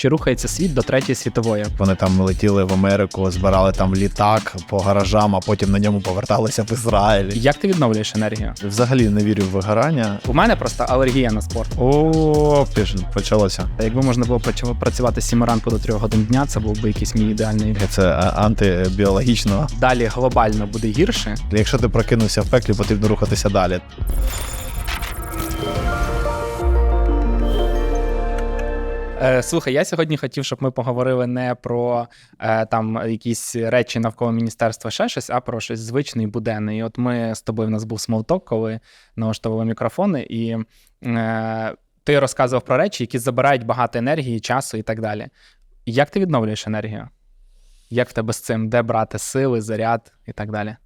Чи рухається світ до третьої світової? Вони там летіли в Америку, збирали там літак по гаражам, а потім на ньому поверталися в Ізраїль. Як ти відновлюєш енергію? Взагалі не вірю в вигорання. У мене просто алергія на спорт. О, піш- почалося. Та Якби можна було працю- працювати з 7 ранку до 3 годин дня, це був би якийсь мій ідеальний. Це антибіологічно. Далі глобально буде гірше. Якщо ти прокинувся в пеклі, потрібно рухатися далі. Слухай, я сьогодні хотів, щоб ми поговорили не про е, там якісь речі навколо міністерства, ще щось, а про щось звичне і буденне. І от ми з тобою в нас був смолток, коли налаштовували мікрофони, і е, ти розказував про речі, які забирають багато енергії, часу і так далі. Як ти відновлюєш енергію? Як в тебе з цим? Де брати сили, заряд і так далі?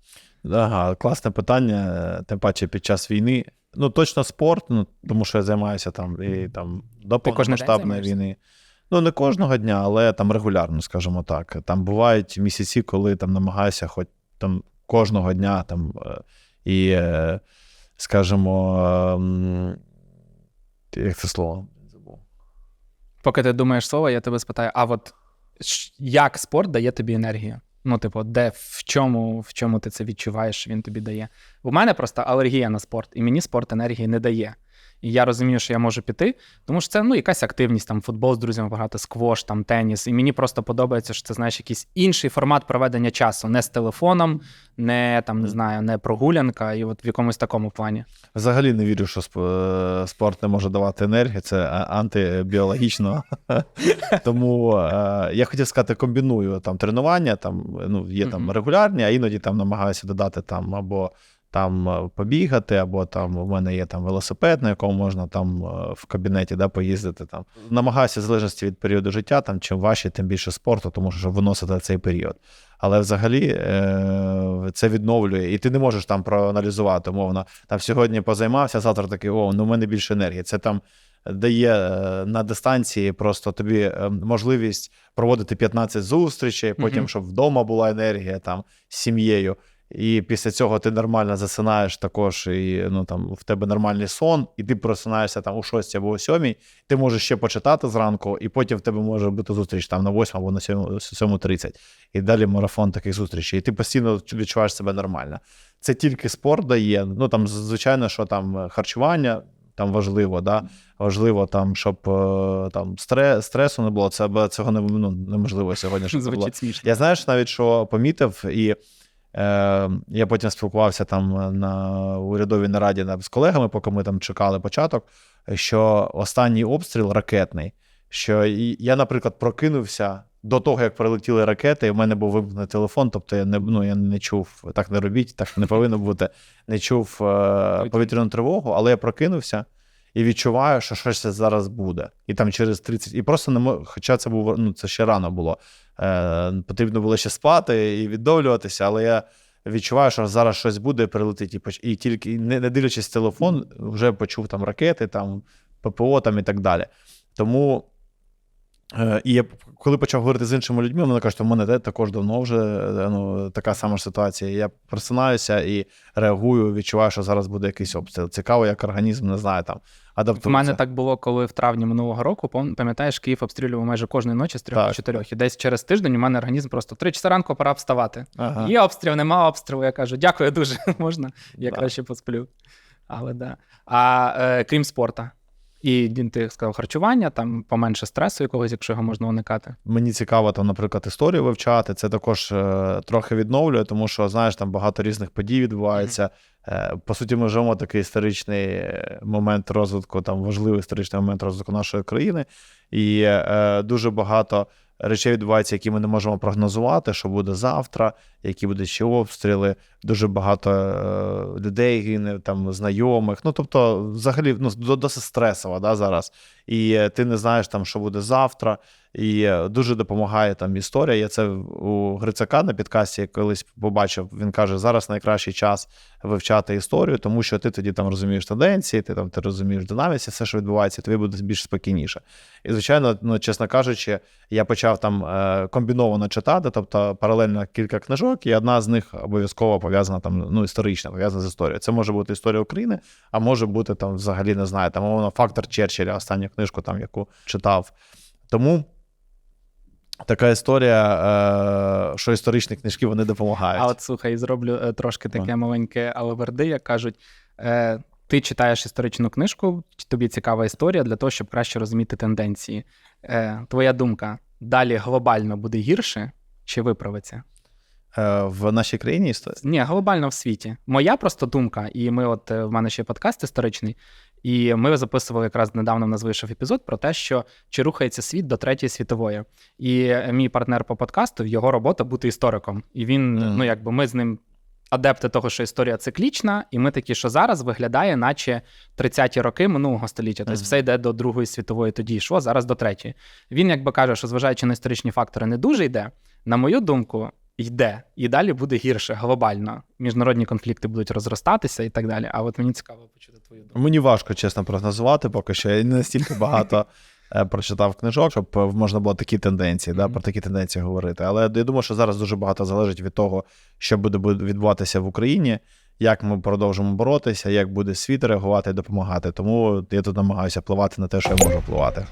Ага, класне питання, тим паче під час війни. Ну, точно спорт, ну, тому що я займаюся там і там до повномасштабної війни. Ну, не кожного дня, але там регулярно, скажімо так. Там бувають місяці, коли там намагаюся хоч там кожного дня там е, і, е, скажімо, ем, як це слово? Забув. Поки ти думаєш слово, я тебе спитаю: а от як спорт дає тобі енергію? Ну, типу, де в чому, в чому ти це відчуваєш, він тобі дає? У мене просто алергія на спорт, і мені спорт енергії не дає. І я розумію, що я можу піти, тому що це ну, якась активність, там футбол з друзями багато, сквош, там теніс. І мені просто подобається, що це знаєш якийсь інший формат проведення часу, не з телефоном, не там не знаю, не прогулянка, і от в якомусь такому плані. Взагалі не вірю, що е, спорт не може давати енергію, це антибіологічно. Тому е, я хотів сказати, комбіную там тренування, там ну, є там регулярні, а іноді там намагаюся додати там або там е, побігати, або там у мене є там велосипед, на якому можна там е, в кабінеті да, поїздити. Там. Намагаюся залежності від періоду життя, там чим важче, тим більше спорту, тому що виносити цей період. Але взагалі е, це відновлює, і ти не можеш там проаналізувати, умовно. Там сьогодні позаймався, завтра такий, о, ну в мене більше енергії. Це там дає на дистанції просто тобі можливість проводити 15 зустрічей, потім, щоб вдома була енергія там з сім'єю. І після цього ти нормально засинаєш також, і ну там в тебе нормальний сон, і ти просинаєшся там у 6 або о 7, ти можеш ще почитати зранку, і потім в тебе може бути зустріч там на 8 або на 7 7.30. І далі марафон таких зустрічей. І ти постійно відчуваєш себе нормально. Це тільки спорт дає. Ну там, звичайно, що там харчування там важливо, да? важливо, там, щоб е, там стрес, стресу не було. Це цього не, ну, неможливо сьогодні. щоб це було. Смішно. Я знаєш, навіть що помітив, і я потім спілкувався там на урядовій нараді з колегами, поки ми там чекали початок, що останній обстріл ракетний. Що я, наприклад, прокинувся до того, як прилетіли ракети, і в мене був вимкнений телефон, тобто я не, ну, я не чув, так не робіть, так не повинно бути. Не чув е, повітряну тривогу, але я прокинувся і відчуваю, що щось зараз буде. І там через 30. І просто не мо... Хоча це був ну, це ще рано було. Е, потрібно було ще спати і відновлюватися, але я відчуваю, що зараз щось буде, прилетить. І, поч- і тільки не, не дивлячись телефон, вже почув там ракети, там ППО там і так далі. Тому. Е, І я коли почав говорити з іншими людьми, вони кажуть, що в мене те також давно вже е, ну, така сама ж ситуація. Я просинаюся і реагую, відчуваю, що зараз буде якийсь обстріл. Цікаво, як організм не знає там. Адаптується. мене так було, коли в травні минулого року, пам'ятаєш, Київ обстрілював майже кожної ночі з 3 до Так, 4. І десь через тиждень у мене організм просто 3 часа ранку пора вставати. Ага. Є обстріл, нема обстрілу. Я кажу, дякую дуже, можна, я Да. краще посплю. Але да. А е, крім спорту, і ти сказав харчування, там поменше стресу якогось, якщо його можна уникати. Мені цікаво там, наприклад, історію вивчати. Це також е, трохи відновлює, тому що знаєш, там багато різних подій відбувається. Е, по суті, ми живемо такий історичний е, момент розвитку, там важливий історичний момент розвитку нашої країни, і е, дуже багато речей відбувається, які ми не можемо прогнозувати, що буде завтра, які будуть ще обстріли. Дуже багато е, людей гине, там знайомих. Ну тобто, взагалі, ну досить стресово да, зараз. І е, ти не знаєш там, що буде завтра. І е, дуже допомагає там історія. Я це у Грицака на підкасті колись побачив. Він каже: зараз найкращий час вивчати історію, тому що ти тоді там розумієш тенденції, ти там ти розумієш динаміці, все, що відбувається, тобі буде більш спокійніше. І звичайно, ну чесно кажучи, я почав там е, комбіновано читати, тобто паралельно кілька книжок, і одна з них обов'язково пов'язана там, ну, історична, пов'язана з історією. Це може бути історія України, а може бути там взагалі не знаю, там воно фактор Черчилля, останню книжку, там яку читав. Тому така історія, е, що історичні книжки вони допомагають. А от слухай, зроблю е, трошки таке маленьке алаверди, як кажуть. Е, ти читаєш історичну книжку, тобі цікава історія для того, щоб краще розуміти тенденції. Твоя думка далі глобально буде гірше чи виправиться? В нашій країні історія. Ні, глобально в світі. Моя просто думка, і ми, от в мене ще подкаст історичний, і ми записували якраз недавно в нас вийшов епізод про те, що чи рухається світ до третьої світової. І е, мій партнер по подкасту, його робота бути істориком. І він, Мгм. ну якби ми з ним. Адепти того, що історія циклічна, і ми такі, що зараз виглядає, наче 30-ті роки минулого століття. Тобто Мгм. все йде до Другої світової, тоді йшло, зараз до третьої. Він якби каже, що зважаючи на історичні фактори, не дуже йде. На мою думку, йде, і далі буде гірше глобально. Міжнародні конфлікти будуть розростатися і так далі. А от мені цікаво почути твою думку. Мені важко, чесно, прогнозувати, поки що я не настільки багато е, прочитав книжок, щоб е, можна було такі тенденції, да, про такі тенденції говорити. Але я думаю, що зараз дуже багато залежить від того, що буде буде відбуватися в Україні, як ми продовжимо боротися, як буде світ реагувати і допомагати. Тому я тут намагаюся впливати на те, що я можу впливати.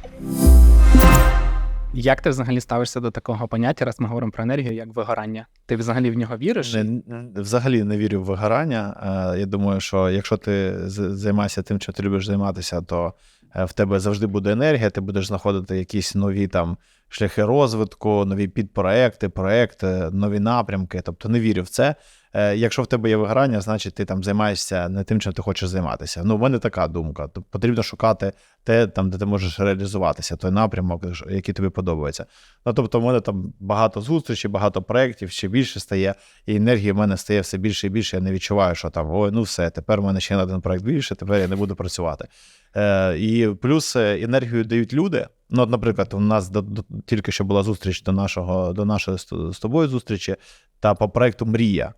Як ти взагалі ставишся до такого поняття, раз ми говоримо про енергію, як вигорання? Ти взагалі в нього віриш? Не, взагалі не вірю в вигорання. Е, Я думаю, що якщо ти займаєшся тим, чим ти любиш займатися, то е, в тебе завжди буде енергія, ти будеш знаходити якісь нові там шляхи розвитку, нові підпроекти, проекти, нові напрямки. Тобто не вірю в це. Е, Якщо в тебе є вигорання, значить ти там займаєшся не тим, чим ти хочеш займатися. Ну, в мене така думка. Тобто потрібно шукати те, там, де ти можеш реалізуватися, той напрямок, який тобі подобається. Ну, тобто, в мене там багато зустрічей, багато проєктів, ще більше стає, і енергії в мене стає все більше і більше. Я не відчуваю, що там ой, ну все, тепер в мене ще на один проєкт більше, тепер я не буду працювати. Е, і плюс е, енергію дають люди. Ну, от, наприклад, у нас до, до, тільки що була зустріч до нашого до нашої з, тобою зустрічі та по проєкту Мрія.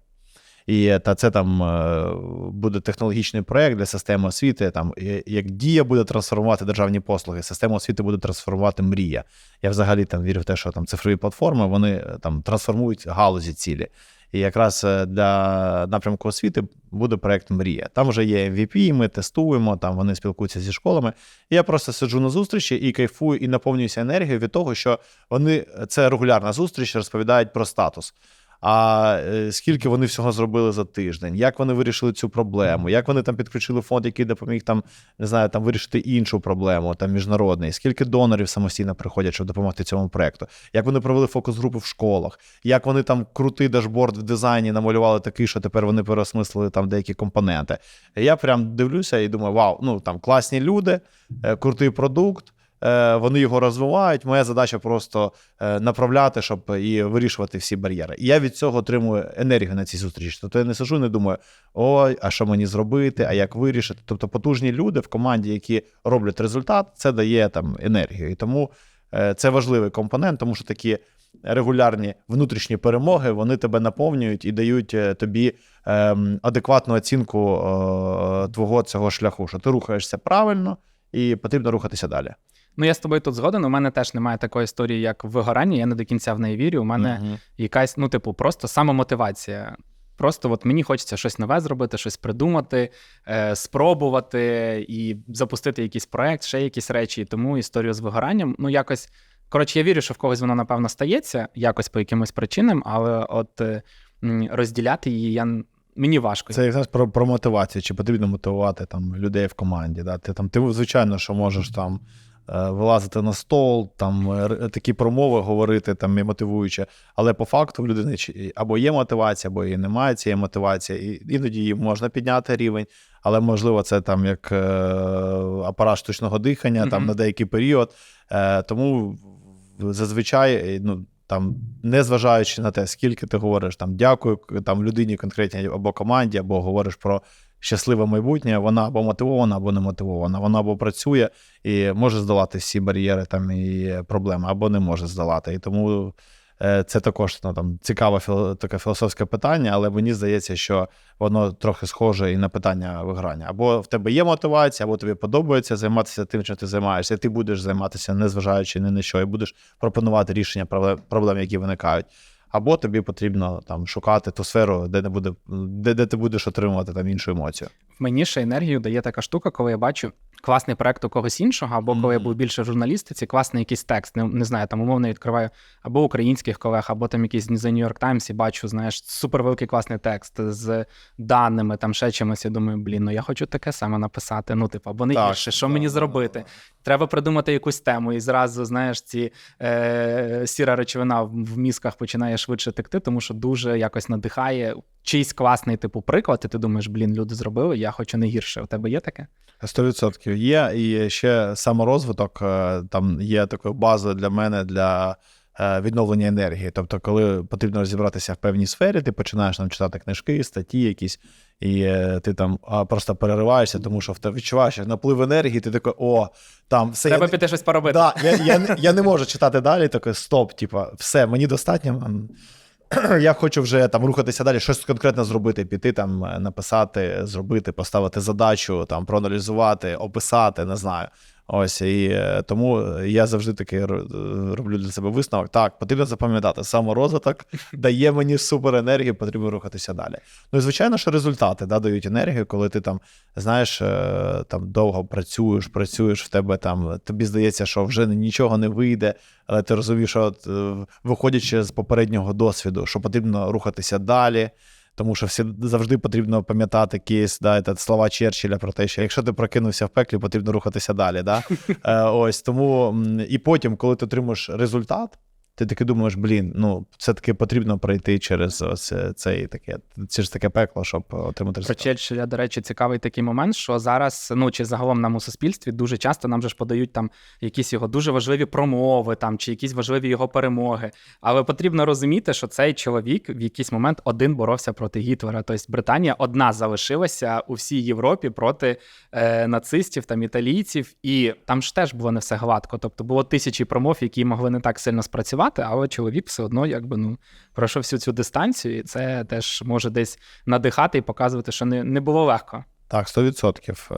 І та це там е, буде технологічний проєкт для системи освіти. Там як дія буде трансформувати державні послуги, система освіти буде трансформувати мрія. Я взагалі там вірю в те, що там цифрові платформи вони е, там трансформують галузі цілі. І якраз е, для напрямку освіти буде проект Мрія. Там вже є MVP, ми тестуємо, там вони спілкуються зі школами. І я просто сиджу на зустрічі і кайфую, і наповнююся енергією від того, що вони це регулярна зустріч, розповідають про статус. А е, скільки вони всього зробили за тиждень, як вони вирішили цю проблему, як вони там підключили фонд, який допоміг там, не знаю, там вирішити іншу проблему, там міжнародний, скільки донорів самостійно приходять, щоб допомогти цьому проекту, як вони провели фокус-групи в школах, як вони там крутий дашборд в дизайні намалювали такий, що тепер вони переосмислили там деякі компоненти. Я прям дивлюся і думаю, вау, ну там класні люди, е, крутий продукт. Е, Вони його розвивають. Моя задача просто е, направляти, щоб і вирішувати всі бар'єри. І я від цього отримую енергію на цій зустрічі. Тобто я не сижу, не думаю, ой, а що мені зробити, а як вирішити. Тобто потужні люди в команді, які роблять результат, це дає там енергію. І тому е, це важливий компонент, тому що такі регулярні внутрішні перемоги вони тебе наповнюють і дають тобі ем, адекватну оцінку твого цього шляху, що ти рухаєшся правильно і потрібно рухатися далі. Ну я з тобою тут згоден. У мене теж немає такої історії, як вигорання. Я не до кінця в неї вірю. У мене Мгм. якась, ну, типу, просто самомотивація. Просто от мені хочеться щось нове зробити, щось придумати, е, спробувати і запустити якийсь проект, ще якісь речі. І тому історію з вигоранням, ну якось. Коротше, я вірю, що в когось воно, напевно, стається якось по якимось причинам, але от е, розділяти її я мені важко. Це як знаєш, про, про мотивацію, чи потрібно мотивувати там людей в команді. Да? Ти там, ти звичайно, що можеш там вилазити на стол, там е, такі промови говорити, там і мотивуючи. Але по факту в людини або є мотивація, або і немає цієї мотивації. І іноді її можна підняти рівень, але можливо, це там як е, апарат штучного дихання, там на деякий період. Е, тому зазвичай, е, ну. Там, незважаючи на те, скільки ти говориш, там дякую там людині конкретній або команді, або говориш про щасливе майбутнє, вона або мотивована, або не мотивована. Вона або працює і може здолати всі бар'єри там і проблеми, або не може здолати. І тому е, це також ну, там, цікаве таке філософське питання, але мені здається, що воно трохи схоже і на питання виграння. Або в тебе є мотивація, або тобі подобається займатися тим, чим ти займаєшся, і ти будеш займатися, незважаючи ні на що, і будеш пропонувати рішення проблем, які виникають. Або тобі потрібно там шукати ту сферу, де не буде, де, де ти будеш отримувати там іншу емоцію. Мені ще енергію дає така штука, коли я бачу класний проект у когось іншого, або коли я був більше в журналістиці, класний якийсь текст. Не, не знаю, там умовно відкриваю або українських колег, або там якийсь The New York Times і бачу, знаєш, супервеликий класний текст з даними, там ще чимось. Я думаю, блін, ну я хочу таке саме написати. Ну, типу, або не Так, гірше, що да, мені зробити? да. Треба придумати якусь тему, і зразу, знаєш, ці е, сіра речовина в мізках починає швидше текти, тому що дуже якось надихає чийсь класний типу приклад, і ти думаєш, блін, люди зробили, я хочу не гірше. У тебе є таке? 100% є. І ще саморозвиток е, там є такою базою для мене для е, відновлення енергії. Тобто, коли потрібно розібратися в певній сфері, ти починаєш там читати книжки, статті якісь, і е, ти там просто перериваєшся, тому що в тебе відчуваєш наплив енергії, ти такий, о, там все. Треба я, піти щось поробити. да, я, я, не- я не можу читати далі, такий стоп, типа, все, мені достатньо. Я хочу вже там рухатися далі, щось конкретно зробити, піти там, е, написати, зробити, поставити задачу, там проаналізувати, описати, не знаю. Ось і е, тому я завжди таки е, роблю для себе висновок. Так, потрібно запам'ятати, саморозвиток дає мені супер енергію, потрібно рухатися далі. Ну і звичайно, що результати да, дають енергію, коли ти там знаєш, е, там довго працюєш, працюєш в тебе там, тобі здається, що вже нічого не вийде, але ти розумієш, що виходячи з попереднього досвіду, що потрібно рухатися далі. Тому що всі завжди потрібно пам'ятати кейс, да, та слова Черчилля про те, що якщо ти прокинувся в пеклі, потрібно рухатися далі. Да? Е, ось тому і потім, коли ти отримуєш результат, ти таки думаєш, блін, ну це таки потрібно пройти через ось е, цей таке, через таке пекло, щоб отримати результат. До речі, цікавий такий момент, що зараз, ну чи загалом нам у суспільстві дуже часто нам же ж подають там якісь його дуже важливі промови, там чи якісь важливі його перемоги. Але потрібно розуміти, що цей чоловік в якийсь момент один боровся проти Гітлера. Тобто Британія одна залишилася у всій Європі проти е, нацистів, там італійців, і там ж теж було не все гладко. Тобто було тисячі промов, які могли не так сильно спрацювати, але чоловік все одно якби ну пройшов всю цю дистанцію, і це теж може десь надихати і показувати, що не, не було легко. Так, 100%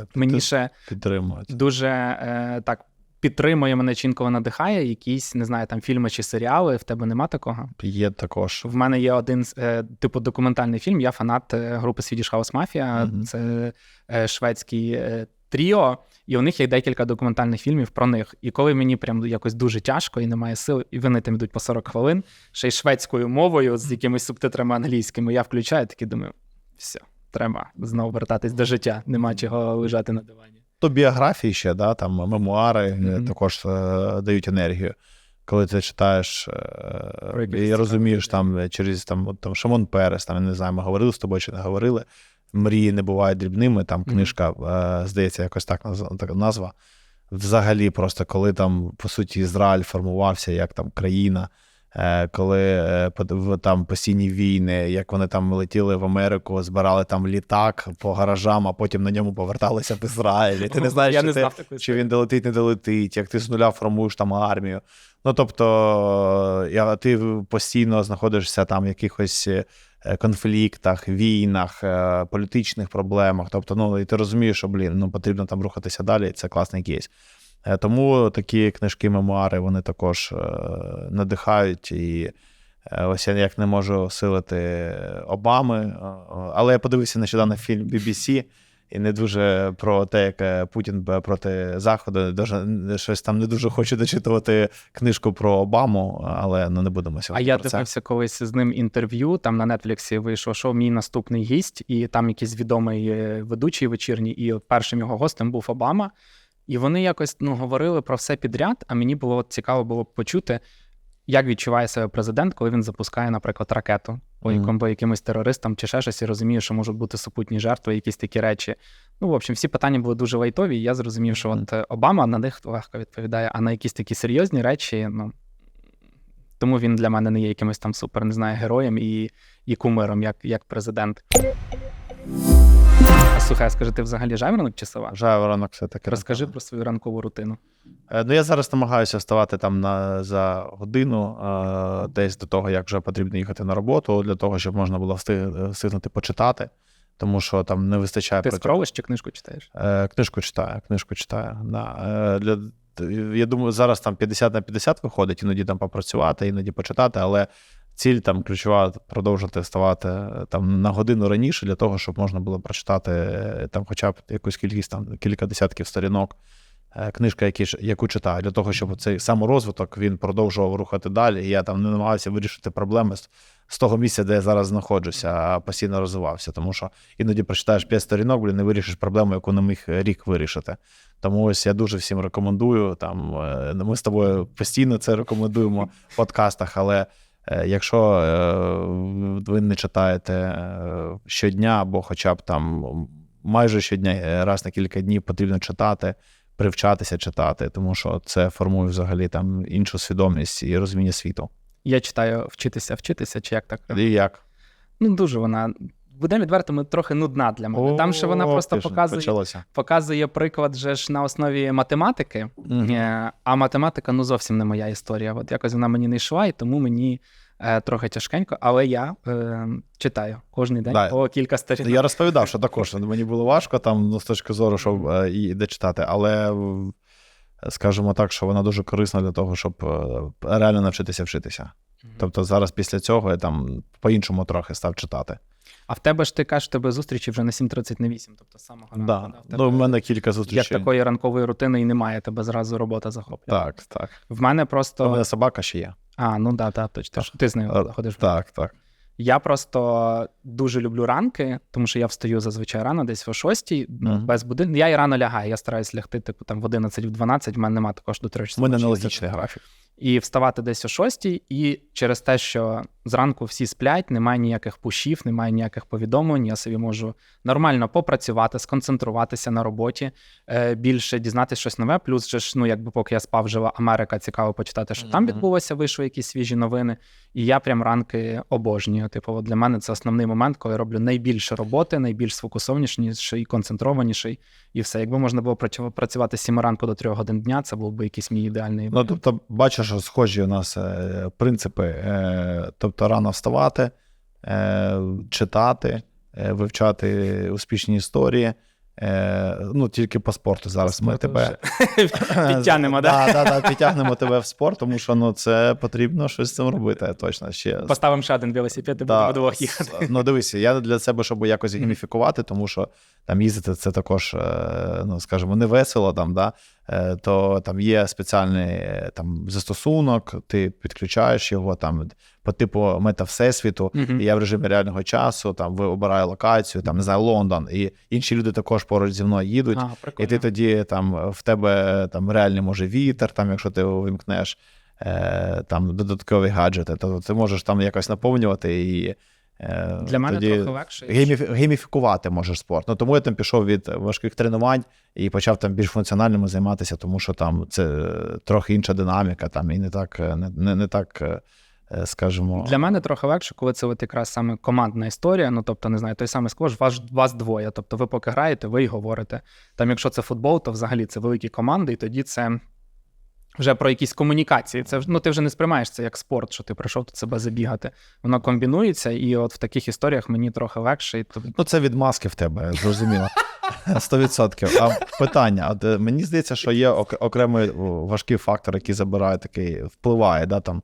е, Мені ще підтримують. дуже е, так підтримує мене чи інколи надихає якісь, не знаю, там фільми чи серіали. В тебе нема такого? Є також. В мене є один е, типу документальний фільм. Я фанат е, групи Swedish House Mafia. Це е, шведський е, тріо, і у них є декілька документальних фільмів про них. І коли мені прям якось дуже тяжко і немає сил, і вони там йдуть по 40 хвилин, ще й шведською мовою з якимись субтитрами англійськими, я включаю такий думаю, все, треба знову вертатись до життя. Нема чого лежати на дивані. То біографії ще, да, там мемуари Мгм. також е, дають енергію. Коли ти читаєш е, і розумієш там через там, от, там Шамон Перес, там я не знаю, ми говорили з тобою чи не говорили. Мрії не бувають дрібними. Там книжка, е, здається, якось так назва. Взагалі, просто коли там, по суті, Ізраїль формувався як там країна, е, коли е, там постійні війни, як вони там летіли в Америку, збирали там літак по гаражам, а потім на ньому поверталися в Ізраїль. І ти не знаєш, я чи не ти- знав чи він долетить, не долетить, як ти з нуля формуєш там армію. Ну тобто, я, ти постійно знаходишся там в якихось конфліктах, війнах, е, політичних проблемах. Тобто, ну і ти розумієш, що блін, ну потрібно там рухатися далі. і Це класний кейс. Е, Тому такі книжки, мемуари вони також е, надихають. І е, ось я ніяк не можу осилити Обами. е, е, Але я подивився нещодавно фільм BBC. І не дуже про те, як е, Путін проти Заходу. Дуже щось там не дуже хочу дочитувати книжку про Обаму, але ну не будемо сьогодні. А я про це. дивився колись з ним інтерв'ю. Там на Нетфліксі вийшло шоу Мій наступний гість, і там якийсь відомий е, ведучий вечірній, і першим його гостем був Обама. І вони якось ну, говорили про все підряд. А мені було цікаво було б почути, як відчуває себе президент, коли він запускає, наприклад, ракету по по якимось терористам чи ще щось, і розуміє, що можуть бути супутні жертви, якісь такі речі. Ну, в общем, всі питання були дуже лайтові. І я зрозумів, що Мгм. от е, Обама на них легко відповідає, а на якісь такі серйозні речі, ну. Тому він для мене не є якимось там супер, не знаю, героєм і, і кумиром, як, як президент. Слухай, а скажи, ти взагалі жайворонок чи сова? Жаворонок все-таки. Розкажи про свою ранкову рутину. Е, Ну, я зараз намагаюся вставати там на, за годину, е, десь до того, як вже потрібно їхати на роботу, для того, щоб можна було встиг- встигнути почитати, тому що там не вистачає Ти проти- скролиш чи книжку читаєш? Е, книжку читаю, книжку читаю. Да. Е, для, я думаю, зараз там 50 на 50 виходить, іноді там попрацювати, іноді почитати, але ціль там ключова продовжити вставати е, там на годину раніше для того, щоб можна було прочитати е, там, хоча б якусь кількість там кілька десятків сторінок. е, Книжка, які, яку читаю, для того, щоб цей саморозвиток він продовжував рухати далі. І я там не намагався вирішити проблеми з, того місця, де я зараз знаходжуся, а постійно розвивався. Тому що іноді прочитаєш 5 сторінок, блін, не вирішиш проблему, яку не міг рік вирішити. Тому ось я дуже всім рекомендую. Там ми з тобою постійно це рекомендуємо в подкастах, але якщо е, ви не читаєте е, щодня, або хоча б там майже щодня, е, раз на кілька днів потрібно читати, привчатися читати, тому що це формує взагалі там іншу свідомість і розуміння світу. Я читаю вчитися, вчитися, чи як так? І як? Ну, дуже вона. Будемо відвертими, трохи нудна для мене. Там ще вона О, просто показує, Почалося. показує приклад же ж на основі математики, Е, а математика ну зовсім не моя історія. От якось вона мені не йшла, і тому мені е, трохи тяжкенько, але я е, читаю кожен день Да. по кілька сторінок. Я розповідав, що також мені було важко там ну, з точки зору, щоб е, і де читати, але скажімо так, що вона дуже корисна для того, щоб е, реально навчитися вчитися. Тобто зараз після цього я там по-іншому трохи став читати. А в тебе ж ти кажеш, в тебе зустрічі вже на 7.30 на 8, тобто з самого ранку. Да. да? В тебе Ну, в мене кілька Як зустрічей. такої ранкової рутини і немає, тебе зразу робота захоплює. Так, так. В мене У просто. мене собака ще є. А, ну да, да, точно. Ти ж- Ти з нею Е, ходиш. Так, так. Я просто дуже люблю ранки, тому що я встаю зазвичай рано, десь о 6, Мгм. без будинку. Я і рано лягаю, я стараюсь лягти типу там в 11 в 12, в мене немає також до 3 У мене ночі, аналогічний графік. І вставати десь о 6, і через те, що зранку всі сплять, немає ніяких пушів, немає ніяких повідомлень. Я собі можу нормально попрацювати, сконцентруватися на роботі, е, більше дізнатися щось нове. Плюс же ж, ну якби поки я спав, жила Америка, цікаво почитати, що там відбулося, вийшли якісь свіжі новини. І я прям ранки обожнюю. Типу, для мене це основний момент, коли я роблю найбільше роботи, найбільш сфокусованіше і концентрованіший. І все. Якби можна було працю- працювати з 7 ранку до 3 годин дня, це був би якийсь мій ідеальний. Ну, тобто, бачиш, схожі у нас е, принципи. Е, тобто, рано вставати, е, читати, е, вивчати успішні історії. Е, ну, тільки по спорту зараз ми Спорту тебе вже Підтягнемо, да? да? Да, підтягнемо тебе в спорт, тому що ну, це потрібно щось з цим робити. Точно ще. Поставимо ще один велосипед і Да, будемо вдвох їхати. Ну, дивися, я для себе, щоб якось гейміфікувати, тому що там їздити це також, е, ну скажімо, не весело, там, да, е, то там є спеціальний е, там, застосунок, ти підключаєш його там по типу мета Всесвіту. Мгм. І я в режимі реального часу там ви обираю локацію, там не знаю, Лондон, і інші люди також поруч зі мною їдуть. А, І ти тоді там в тебе там реальний може вітер, там, якщо ти увімкнеш там додаткові гаджети, то ти можеш там якось наповнювати і Для мене тоді трохи легше. гейміфі- гейміфікувати можеш спорт. Ну тому я там пішов від важких тренувань і почав там більш функціональними займатися, тому що там це трохи інша динаміка, там і не так, е, не, не, не так, е, е, скажімо. Для мене трохи легше, коли це от якраз саме командна історія. Ну тобто, не знаю, той самий сквош, вас, вас двоє. Тобто, ви поки граєте, ви й говорите. Там, якщо це футбол, то взагалі це великі команди, і тоді це. Вже про якісь комунікації. Це ну ти вже не сприймаєш це як спорт, що ти прийшов тут себе забігати. Воно комбінується, і от в таких історіях мені трохи легше. І то... Ну, це від маски в тебе, зрозуміло. 100%. А питання: от, мені здається, що є окремий важкий фактор, який забирає такий, впливає да, там,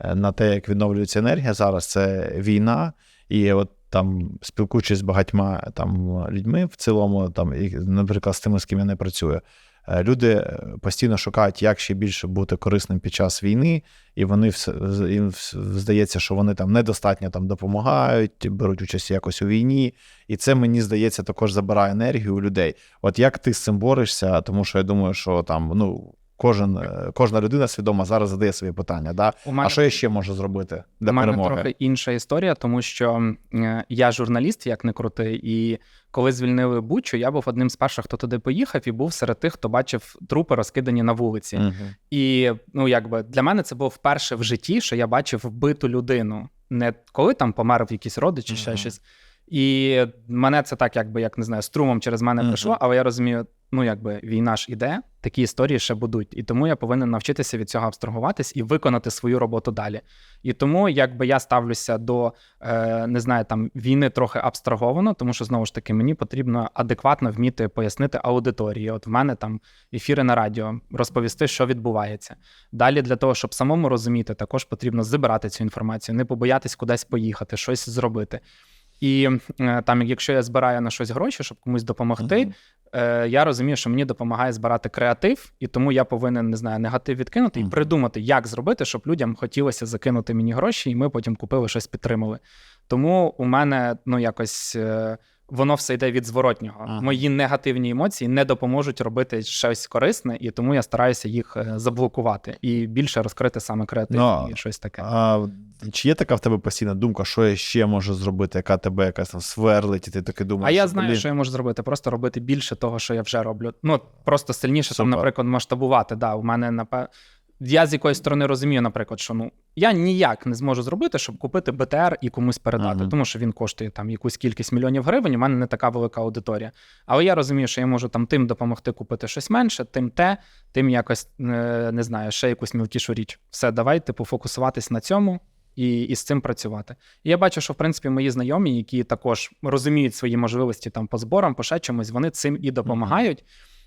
е, на те, як відновлюється енергія зараз. Це війна. І от там, спілкуючись з багатьма там, людьми в цілому, там, і, наприклад, з тими, з ким я не працюю. Е, Люди е, постійно шукають, як ще більше бути корисним під час війни, і вони їм здається, що вони там недостатньо там допомагають, беруть участь якось у війні, і це мені здається також забирає енергію у людей. От як ти з цим борешся? Тому що я думаю, що там ну кожен, е, кожна людина свідома зараз задає собі питання. Да? У мене А що я ще можу зробити для У мене перемоги? трохи інша історія, тому що е, я журналіст, як не крутий, і коли звільнили Бучу, я був одним з перших, хто туди поїхав, і був серед тих, хто бачив трупи розкидані на вулиці. Мгм. І ну, якби для мене це було вперше в житті, що я бачив вбиту людину. Не коли там помер якийсь родич чи ще щось. І мене це так, якби як не знаю, струмом через мене Мгм. прийшло, але я розумію, ну якби війна ж іде, такі історії ще будуть. І тому я повинен навчитися від цього абстрагуватись і виконати свою роботу далі. І тому, якби я ставлюся до е, не знаю, там війни трохи абстраговано, тому що знову ж таки мені потрібно адекватно вміти пояснити аудиторії. От в мене там ефіри на радіо, розповісти, що відбувається. Далі для того, щоб самому розуміти, також потрібно збирати цю інформацію, не побоятись кудись поїхати, щось зробити. І е, там, якщо я збираю на щось гроші, щоб комусь допомогти, uh-huh. я розумію, що мені допомагає збирати креатив, і тому я повинен не знаю, негатив відкинути і Мгм. придумати, як зробити, щоб людям хотілося закинути мені гроші, і ми потім купили щось підтримали. Тому у мене ну якось. Воно все йде від зворотнього. Ага. Мої негативні емоції не допоможуть робити щось корисне, і тому я стараюся їх е, заблокувати і більше розкрити саме креатив Ну, і щось таке. А, чи є така в тебе постійна думка, що я ще можу зробити, яка тебе якась там сверлить, і ти таки думаєш, А я що, знаю, блін, що я можу зробити. Просто робити більше того, що я вже роблю. Ну просто сильніше, там, наприклад, масштабувати. Да, у мене напев... Я з якоїсь сторони розумію, наприклад, що ну я ніяк не зможу зробити, щоб купити БТР і комусь передати, Мгм. тому що він коштує там якусь кількість мільйонів гривень. У мене не така велика аудиторія. Але я розумію, що я можу там тим допомогти купити щось менше, тим те, тим якось е, не знаю, ще якусь мілкішу річ. Все, давай, типу, фокусуватись на цьому. І, і з цим працювати. І я бачу, що в принципі мої знайомі, які також розуміють свої можливості там по зборам, по ще чомусь, вони цим і допомагають.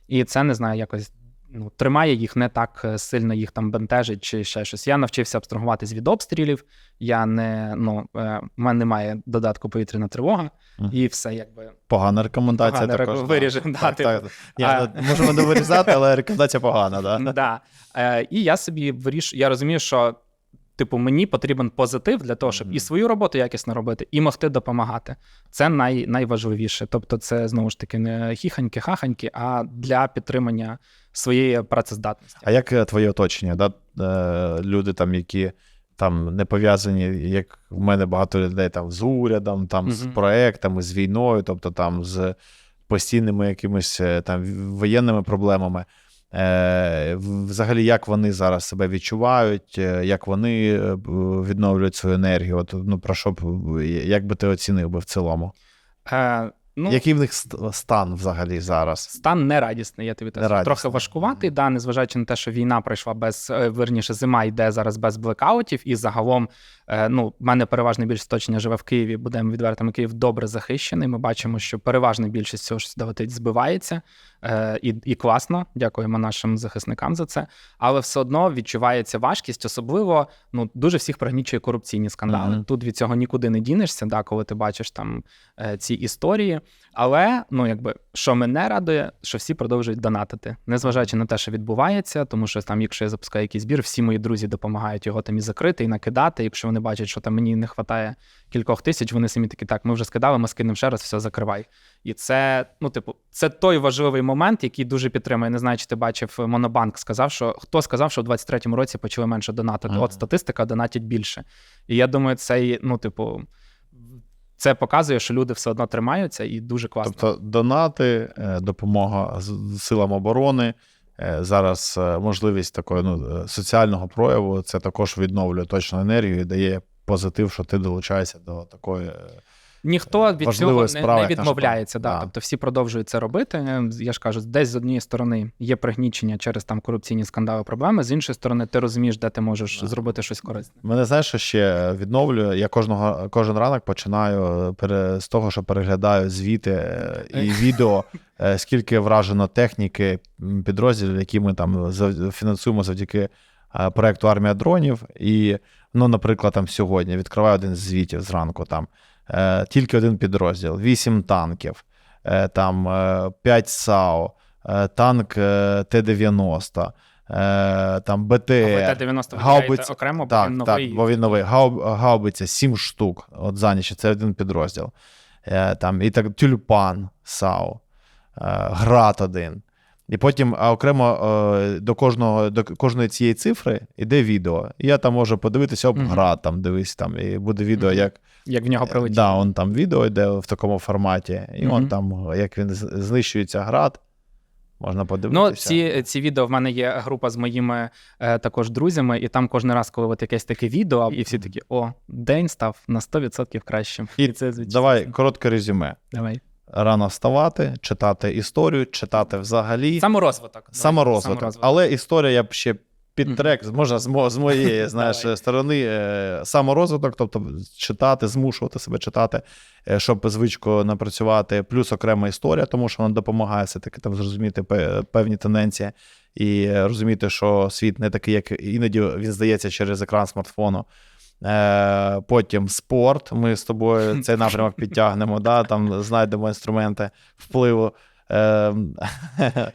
І це не знаю, якось ну, тримає їх не так е, сильно їх там бентежить чи ще щось. Я навчився абстрагуватись від обстрілів. Я не ну, е, в мене немає додатку повітряна тривога, і все якби погана рекомендація Погана також. рек- да. виріжемо, так, типу. так. Ні, А- можемо не вирізати, але рекомендація погана, да? Да. Е, і я собі вирішую, я розумію, що. Типу, мені потрібен позитив для того, щоб Мгм. і свою роботу якісно робити, і могти допомагати. Це най, найважливіше. Тобто, це знову ж таки не хіханьки, хаханьки, а для підтримання своєї працездатності. А як е, твоє оточення? Да? Е, люди, там, які там не пов'язані, як в мене багато людей там з урядом, там з проектами, з війною, тобто там з постійними якимись е, там воєнними проблемами. Взагалі, як вони зараз себе відчувають, як вони відновлюють свою енергію? От, ну, про що б, як би ти оцінив би в цілому? Ну, Який в них стан взагалі зараз? Стан нерадісний, я тобі так скажу. Трохи важкуватий, да, незважаючи на те, що війна пройшла без е, верніше, зима йде зараз без блекаутів, і загалом, е, ну, в мене переважна більшість оточення живе в Києві, будемо відвертими. Київ добре захищений. Ми бачимо, що переважна більшість цього що сюди летить збивається. Е, і, і класно, дякуємо нашим захисникам за це. Але все одно відчувається важкість, особливо ну дуже всіх пригнічує корупційні скандали. Мгм. Тут від цього нікуди не дінешся, да, коли ти бачиш там ці історії. Але ну якби що мене радує, що всі продовжують донатити, незважаючи на те, що відбувається, тому що там, якщо я запускаю якийсь збір, всі мої друзі допомагають його там і закрити, і накидати. Якщо вони бачать, що там мені не вистачає кількох тисяч, вони самі такі, так, ми вже скидали, ми скинемо ще раз, все закривай. І це, ну, типу, це той важливий момент, який дуже підтримує. Не знаю, чи ти бачив, Монобанк сказав, що хто сказав, що в 23-му році почали менше донатити. Ага. От статистика донатять більше. І я думаю, це, і, ну, типу, це показує, що люди все одно тримаються, і дуже класно. Тобто донати, е, допомога силам оборони. е, Зараз е, можливість такої ну, соціального прояву це також відновлює точну енергію і дає позитив, що ти долучаєшся до такої. Ніхто від важливої цього не, справи, не відмовляється. Да. да. Тобто всі продовжують це робити. Я ж кажу, десь з однієї сторони є пригнічення через там корупційні скандали, проблеми. З іншої сторони, ти розумієш, де ти можеш Да. зробити щось корисне. Мене знаєш, що ще відновлює. Я кожного кожен ранок починаю пере, з того, що переглядаю звіти е, і відео, е, скільки вражено техніки підрозділів, які ми там фінансуємо завдяки е, проекту Армія дронів. І, ну, наприклад, там сьогодні відкриваю один з звітів зранку. Там тільки один підрозділ, 8 танків, е, там 5 САУ, е, танк е, Т-90. е, Там Т-90 гаубиць- окремо, бо так, він так, новий. бо він новий. Гауб, гаубиця 7 штук. От за ніч, це один підрозділ. Е, там, і так, тюльпан, САУ, е, град один. І потім а окремо е, до кожного до кожної цієї цифри йде відео. І я там можу подивитися, об град там дивись там, і буде відео, як Як в нього прилетіло. Да, он там відео йде в такому форматі, і он там, як він знищується град. Можна Ну, подивитися. ці, ці відео в мене є група з моїми е, також друзями, і там кожен раз, коли от якесь таке відео, і всі такі: о, день став на 100% кращим. І це звичайно. Давай коротке резюме. Давай. Рано вставати, читати історію, читати взагалі. Саморозвиток. Давай. Саморозвиток. Але історія я б ще під трек, можна з, мо- з моєї знаєш, сторони, е, саморозвиток, тобто читати, змушувати себе читати, е, щоб звичку напрацювати, плюс окрема історія, тому що вона допомагає все-таки там зрозуміти певні тенденції і е, розуміти, що світ не такий, як іноді він здається через екран смартфону. Е, потім спорт. Ми з тобою цей напрямок підтягнемо, да, там знайдемо інструменти впливу. Е,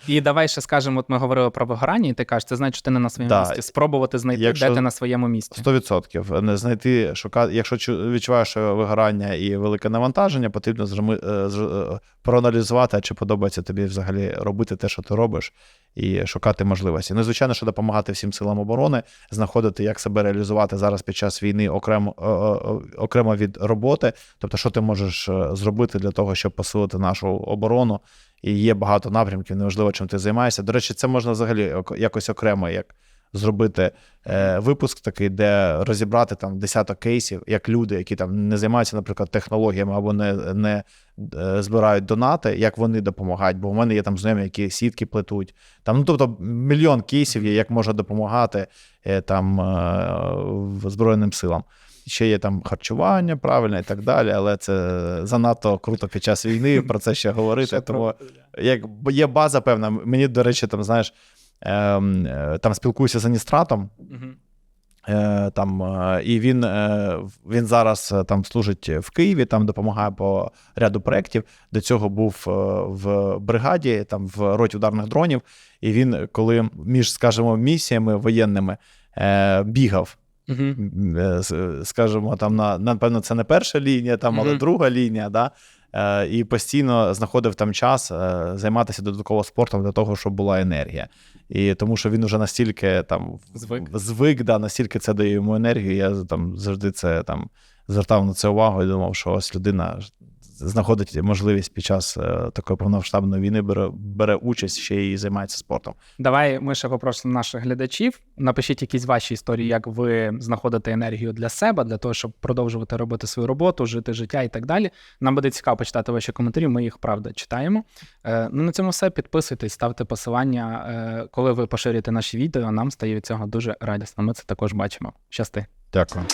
І давай ще скажемо: от ми говорили про вигорання, і ти кажеш, це значить, що ти не на своєму Да. місці. Спробувати знайти, Якщо- де ти на своєму місці. 100%. Не знайти, шукати, якщо чу- відчуваєш що вигорання і велике навантаження, потрібно зрозуми- е, зр- е, проаналізувати, чи подобається тобі взагалі робити те, що ти робиш, і шукати можливості. Ну, звичайно, що допомагати всім силам оборони, знаходити, як себе реалізувати зараз під час війни окремо, е, е, окремо від роботи. Тобто, що ти можеш е, зробити для того, щоб посилити нашу оборону. І є багато напрямків, неважливо, чим ти займаєшся. До речі, це можна взагалі якось окремо як зробити е, випуск такий, де розібрати там десяток кейсів, як люди, які там не займаються, наприклад, технологіями або не, не е, збирають донати, як вони допомагають. Бо в мене є там знайомі, які сітки плетуть. Там, ну тобто, мільйон кейсів є, як можна допомагати е, там е, Збройним силам. Ще є там харчування правильне і так далі, але це занадто круто під час війни про це ще говорити. Тому як є база певна. Мені, до речі, там знаєш, там спілкуюся з Аністратом. Е, там, е, і він, е, він зараз е, там служить в Києві, там допомагає по ряду проєктів. До цього був е, в бригаді, там в роті ударних дронів. І він, коли між, скажімо, місіями воєнними е, бігав. Е, с- Скажімо, там на напевно, це не перша лінія, там, але друга лінія, да? Е, і постійно знаходив там час е, займатися додатково спортом для того, щоб була енергія. І тому що він уже настільки там Звик. звик да, настільки це дає йому енергію. Я там завжди це там звертав на це увагу і думав, що ось людина знаходить можливість під час е, такої повномасштабної війни бере, бере участь ще і займається спортом. Давай ми ще попросимо наших глядачів. Напишіть якісь ваші історії, як ви знаходите енергію для себе, для того, щоб продовжувати робити свою роботу, жити життя і так далі. Нам буде цікаво почитати ваші коментарі. Ми їх правда читаємо. Е, ну на цьому все. Підписуйтесь, ставте посилання. Е, коли ви поширюєте наші відео, нам стає від цього дуже радісно. Ми це також бачимо. Щасти. Дякую.